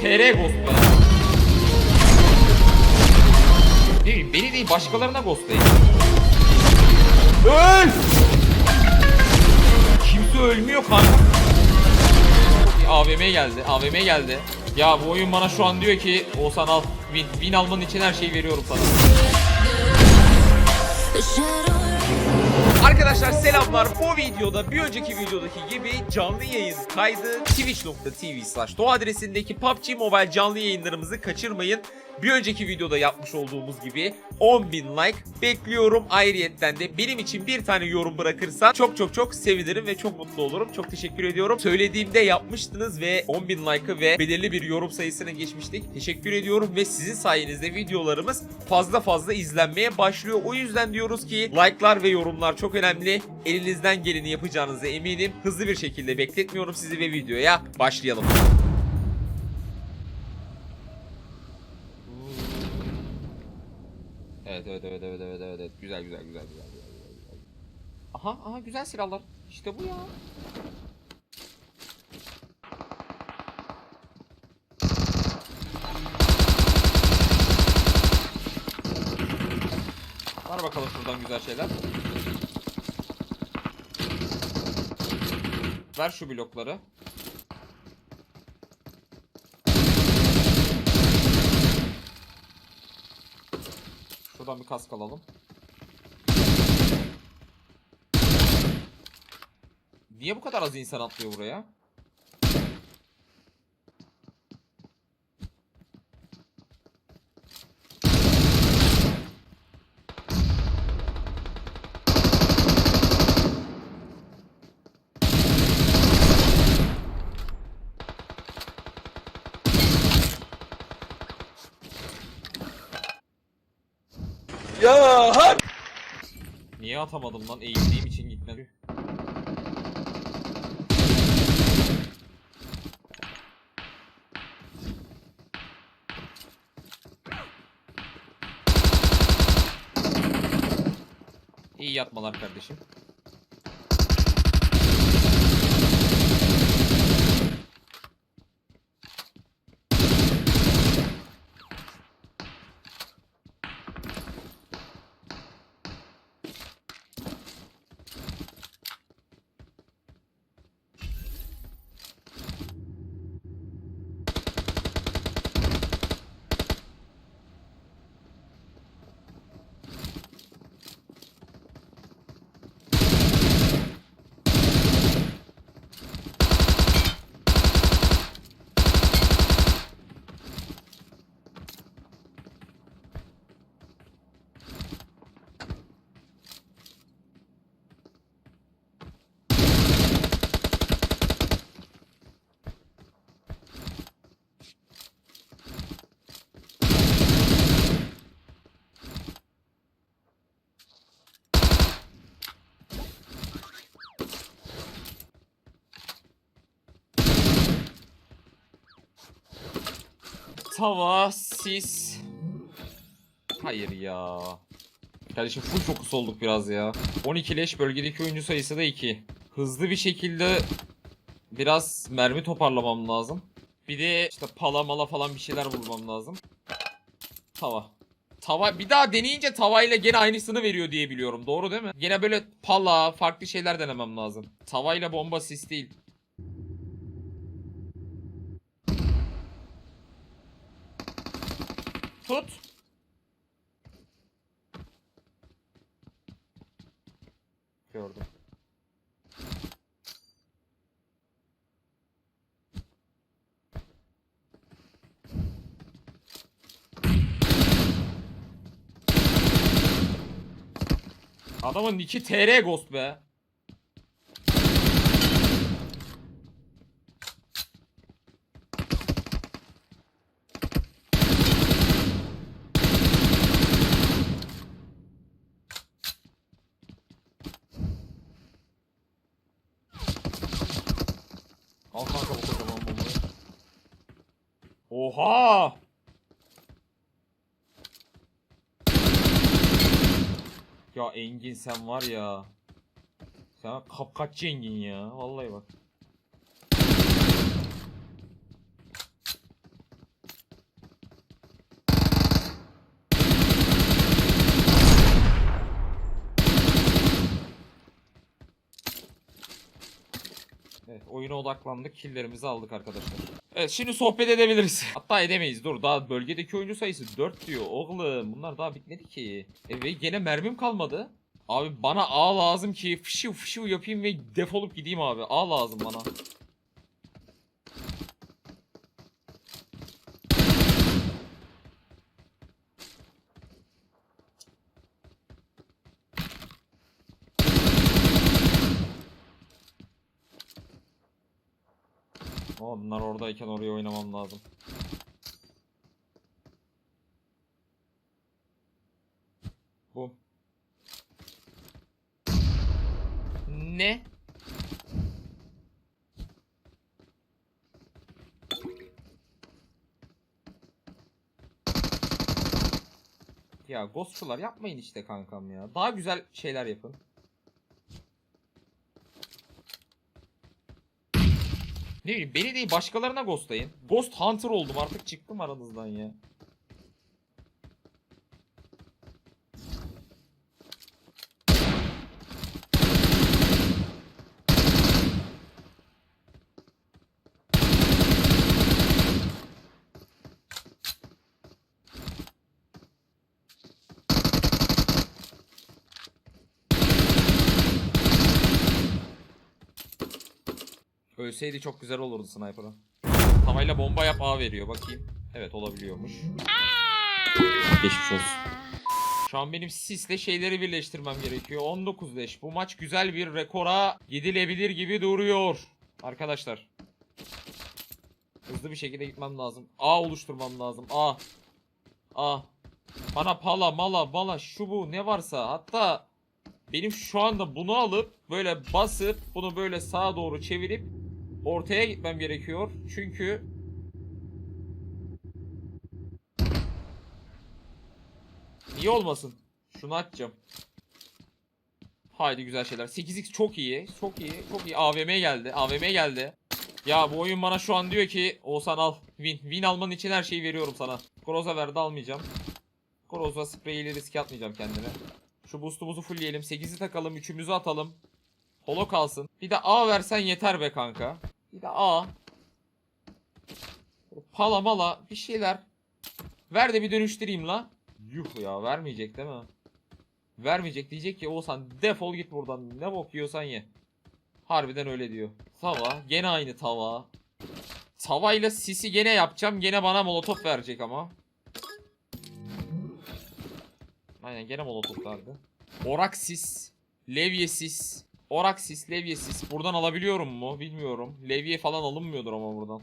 TR ghost bileyim beni değil başkalarına ghostlayın. Öl! Kimse ölmüyor kanka. AVM geldi. AVM geldi. Ya bu oyun bana şu an diyor ki Oğuzhan al. Win, win alman için her şeyi veriyorum sana. Arkadaşlar selamlar. Bu videoda bir önceki videodaki gibi canlı yayın kaydı twitch.tv slash adresindeki PUBG Mobile canlı yayınlarımızı kaçırmayın. Bir önceki videoda yapmış olduğumuz gibi 10.000 like bekliyorum. Ayrıyetten de benim için bir tane yorum bırakırsan çok çok çok sevinirim ve çok mutlu olurum. Çok teşekkür ediyorum. Söylediğimde yapmıştınız ve 10.000 like'ı ve belirli bir yorum sayısına geçmiştik. Teşekkür ediyorum ve sizin sayenizde videolarımız fazla fazla izlenmeye başlıyor. O yüzden diyoruz ki like'lar ve yorumlar çok önemli. Elinizden geleni yapacağınıza eminim. Hızlı bir şekilde bekletmiyorum sizi ve videoya başlayalım. Evet evet evet evet evet evet evet güzel güzel güzel güzel güzel güzel güzel. Aha aha güzel silahlar. İşte bu ya. Var bakalım şuradan güzel şeyler. Ver şu blokları. Şuradan bir kask alalım. Niye bu kadar az insan atlıyor buraya? Niye atamadım lan? Eğildiğim için gitmedi. İyi yatmalar kardeşim. Tava, sis. Hayır ya. Kardeşim full fokus olduk biraz ya. 12 leş bölgedeki oyuncu sayısı da 2. Hızlı bir şekilde biraz mermi toparlamam lazım. Bir de işte pala mala falan bir şeyler bulmam lazım. Tava. Tava bir daha deneyince tavayla gene aynısını veriyor diye biliyorum. Doğru değil mi? Gene böyle pala farklı şeyler denemem lazım. Tavayla bomba sis değil. Tut. Gördüm. Adamın niki TR Ghost be. Al kanka bu kocaman bombayı. Oha! Ya Engin sen var ya. Sen kapkaççı Engin ya. Vallahi bak. Evet oyuna odaklandık. Killlerimizi aldık arkadaşlar. Evet şimdi sohbet edebiliriz. Hatta edemeyiz. Dur daha bölgedeki oyuncu sayısı 4 diyor. Oğlum bunlar daha bitmedi ki. E, ve gene mermim kalmadı. Abi bana A lazım ki fışıv fışıv yapayım ve defolup gideyim abi. A lazım bana. Ama bunlar oradayken oraya oynamam lazım. Bu. Ne? Ya ghostçular yapmayın işte kankam ya. Daha güzel şeyler yapın. Ne bileyim beni değil başkalarına ghostlayın. Ghost Hunter oldum artık çıktım aranızdan ya. Ölseydi çok güzel olurdu sniper'a. Tavayla bomba yap A veriyor bakayım. Evet olabiliyormuş. Geçmiş olsun. Şu an benim sisle şeyleri birleştirmem gerekiyor. 19 leş. Bu maç güzel bir rekora gidilebilir gibi duruyor. Arkadaşlar. Hızlı bir şekilde gitmem lazım. A oluşturmam lazım. A. A. Bana pala mala mala şu bu ne varsa hatta benim şu anda bunu alıp böyle basıp bunu böyle sağa doğru çevirip ortaya gitmem gerekiyor. Çünkü iyi olmasın. Şunu açacağım. Haydi güzel şeyler. 8x çok iyi. Çok iyi. Çok iyi. AVM geldi. AVM geldi. Ya bu oyun bana şu an diyor ki Oğuzhan al. Win. Win alman için her şeyi veriyorum sana. Groza verdi almayacağım. Groza spreyiyle riske atmayacağım kendime. Şu boost'umuzu fullleyelim. 8'i takalım. 3'ümüzü atalım. Holo kalsın. Bir de A versen yeter be kanka. Bir de A. Pala mala bir şeyler. Ver de bir dönüştüreyim la. Yuh ya vermeyecek değil mi? Vermeyecek diyecek ki Oğuzhan defol git buradan. Ne bok yiyorsan ye. Harbiden öyle diyor. Tava. Gene aynı tava. Tavayla sisi gene yapacağım. Gene bana molotof verecek ama. Aynen gene molotof verdi. Oraksis. Levyesis. Oraksis, Levyesis. Buradan alabiliyorum mu? Bilmiyorum. Levye falan alınmıyordur ama buradan.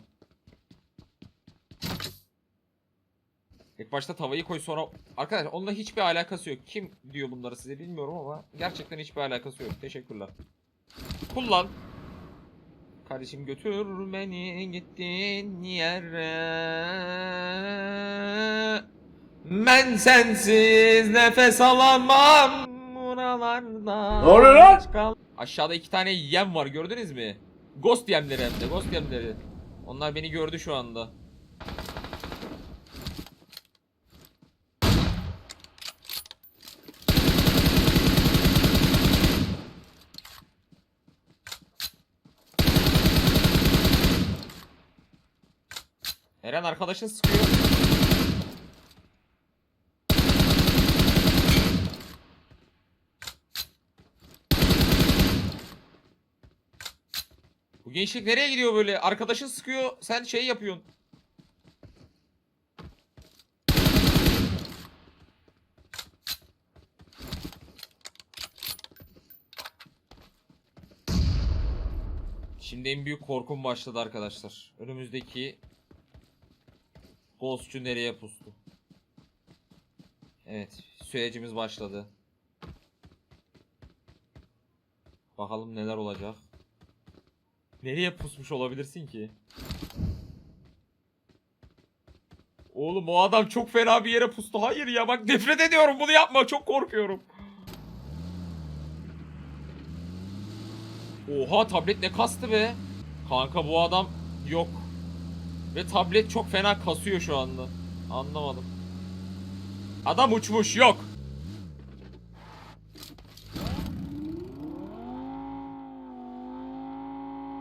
İlk başta tavayı koy sonra... Arkadaşlar onunla hiçbir alakası yok. Kim diyor bunları size bilmiyorum ama gerçekten hiçbir alakası yok. Teşekkürler. Kullan. Kardeşim götür beni gittin yere. Ben sensiz nefes alamam buralarda. Ne oluyor lan? Kal- Aşağıda iki tane yem var gördünüz mü? Ghost yemleri hem de ghost yemleri. Onlar beni gördü şu anda. Eren arkadaşın sıkıyor. Gençlik nereye gidiyor böyle? Arkadaşın sıkıyor, sen şey yapıyorsun. Şimdi en büyük korkum başladı arkadaşlar. Önümüzdeki Ghostçu nereye pustu? Evet, sürecimiz başladı. Bakalım neler olacak. Nereye pusmuş olabilirsin ki? Oğlum o adam çok fena bir yere pustu. Hayır ya bak nefret ediyorum bunu yapma çok korkuyorum. Oha tablet ne kastı be. Kanka bu adam yok. Ve tablet çok fena kasıyor şu anda. Anlamadım. Adam uçmuş yok.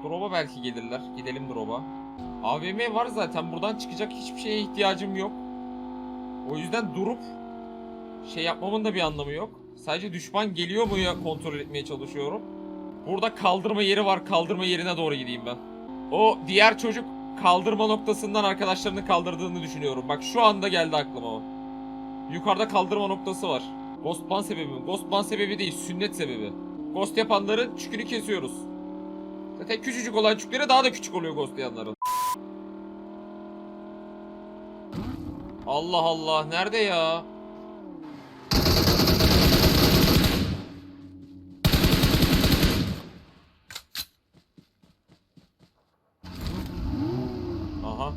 Drop'a belki gelirler. Gidelim drop'a. AVM var zaten. Buradan çıkacak hiçbir şeye ihtiyacım yok. O yüzden durup şey yapmamın da bir anlamı yok. Sadece düşman geliyor mu ya kontrol etmeye çalışıyorum. Burada kaldırma yeri var. Kaldırma yerine doğru gideyim ben. O diğer çocuk kaldırma noktasından arkadaşlarını kaldırdığını düşünüyorum. Bak şu anda geldi aklıma o. Yukarıda kaldırma noktası var. Ghost sebebi mi? Ghost sebebi değil, sünnet sebebi. Ghost yapanların çükünü kesiyoruz. Zaten küçücük olan çükleri daha da küçük oluyor ghostlayanların. Allah Allah, nerede ya? Aha.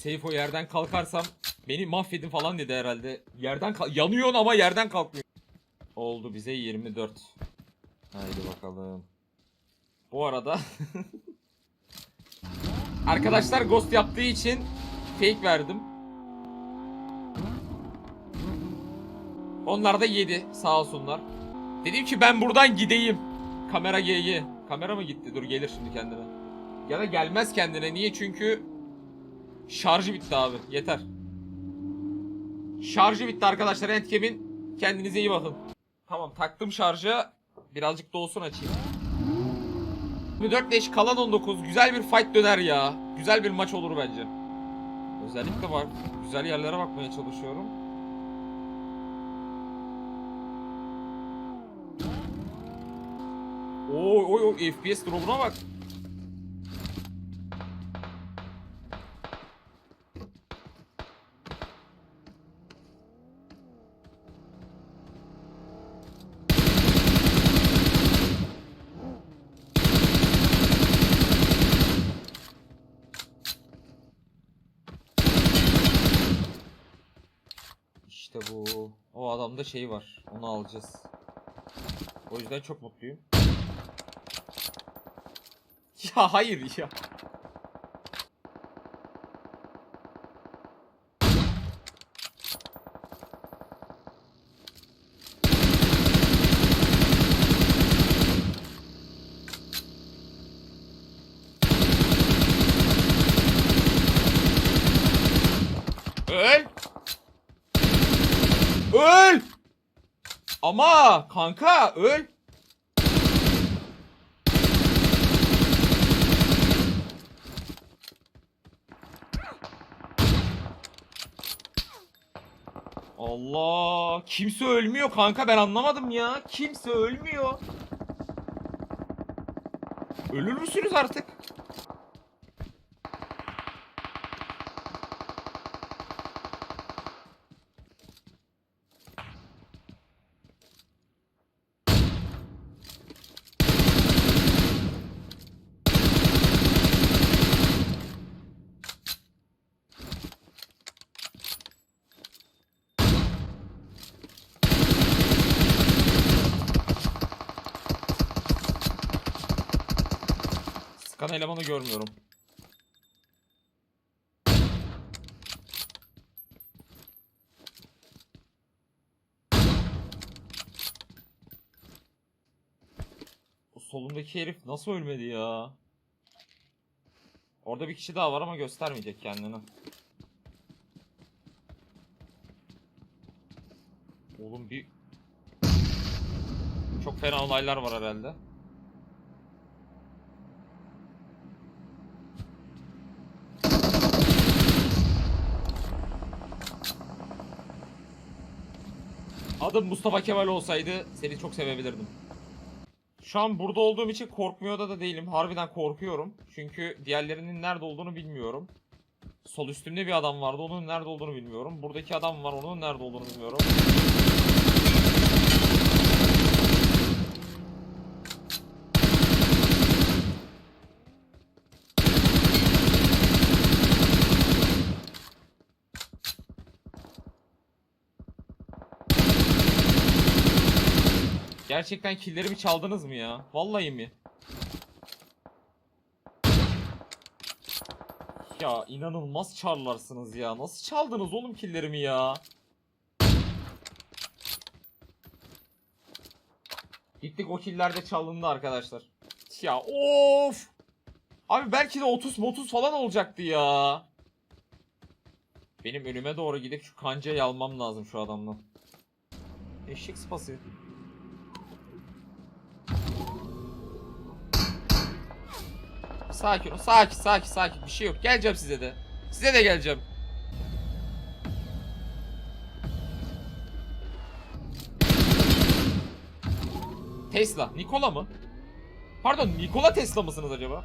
Seyfo yerden kalkarsam beni mahvedin falan dedi herhalde. Yerden yanıyorsun ama yerden kalkmıyor. Oldu bize 24. Haydi bakalım. Bu arada Arkadaşlar ghost yaptığı için fake verdim. Onlar da yedi sağ olsunlar. Dedim ki ben buradan gideyim. Kamera GG. Kamera mı gitti? Dur gelir şimdi kendine. Ya da gelmez kendine. Niye? Çünkü Şarjı bitti abi. Yeter. Şarjı bitti arkadaşlar. Endcam'in. Kendinize iyi bakın. Tamam taktım şarja. Birazcık da olsun açayım. 24 leş kalan 19. Güzel bir fight döner ya. Güzel bir maç olur bence. Özellikle var. Güzel yerlere bakmaya çalışıyorum. Oy oy oy FPS drop'una bak. Adamda şey var. Onu alacağız. O yüzden çok mutluyum. Ya hayır ya. Öl! Öl! Ama kanka öl. Allah kimse ölmüyor kanka ben anlamadım ya. Kimse ölmüyor. Ölür müsünüz artık? Elemanı görmüyorum. O solundaki herif nasıl ölmedi ya? Orada bir kişi daha var ama göstermeyecek kendini. Oğlum bir... Çok fena olaylar var herhalde. Adım Mustafa Kemal olsaydı seni çok sevebilirdim. Şu an burada olduğum için korkmuyor da da değilim. Harbiden korkuyorum. Çünkü diğerlerinin nerede olduğunu bilmiyorum. Sol üstümde bir adam vardı. Onun nerede olduğunu bilmiyorum. Buradaki adam var. Onun nerede olduğunu bilmiyorum. Gerçekten killerimi çaldınız mı ya? Vallahi mi? Ya inanılmaz çarlarsınız ya. Nasıl çaldınız oğlum killerimi ya? Gittik o killer de çalındı arkadaşlar. Ya of! Abi belki de 30 30 falan olacaktı ya. Benim önüme doğru gidip şu kancayı almam lazım şu adamdan. Eşek sıpası. Sakin ol. Sakin sakin sakin. Bir şey yok. Geleceğim size de. Size de geleceğim. Tesla. Nikola mı? Pardon Nikola Tesla mısınız acaba?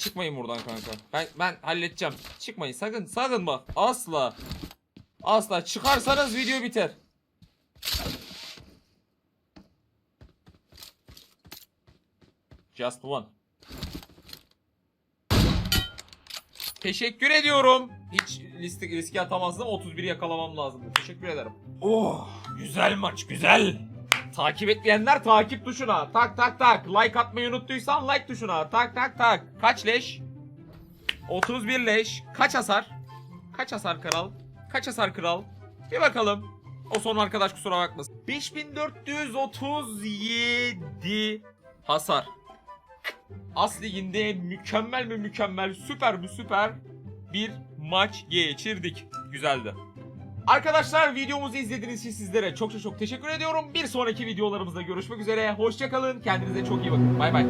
Çıkmayın buradan kanka. Ben ben halledeceğim. Çıkmayın sakın sakın bak. Asla. Asla çıkarsanız video biter. Just one. Teşekkür ediyorum. Hiç liste, riske atamazdım. 31 yakalamam lazım. Teşekkür ederim. Oh, güzel maç, güzel. Takip etmeyenler takip tuşuna. Tak tak tak. Like atmayı unuttuysan like tuşuna. Tak tak tak. Kaç leş? 31 leş. Kaç hasar? Kaç hasar kral? Kaç hasar kral? Bir bakalım. O son arkadaş kusura bakmasın. 5437 hasar. As liginde mükemmel mi mükemmel, süper mi süper bir maç geçirdik. Güzeldi. Arkadaşlar videomuzu izlediğiniz için sizlere çok çok çok teşekkür ediyorum. Bir sonraki videolarımızda görüşmek üzere. Hoşçakalın. Kendinize çok iyi bakın. Bay bay.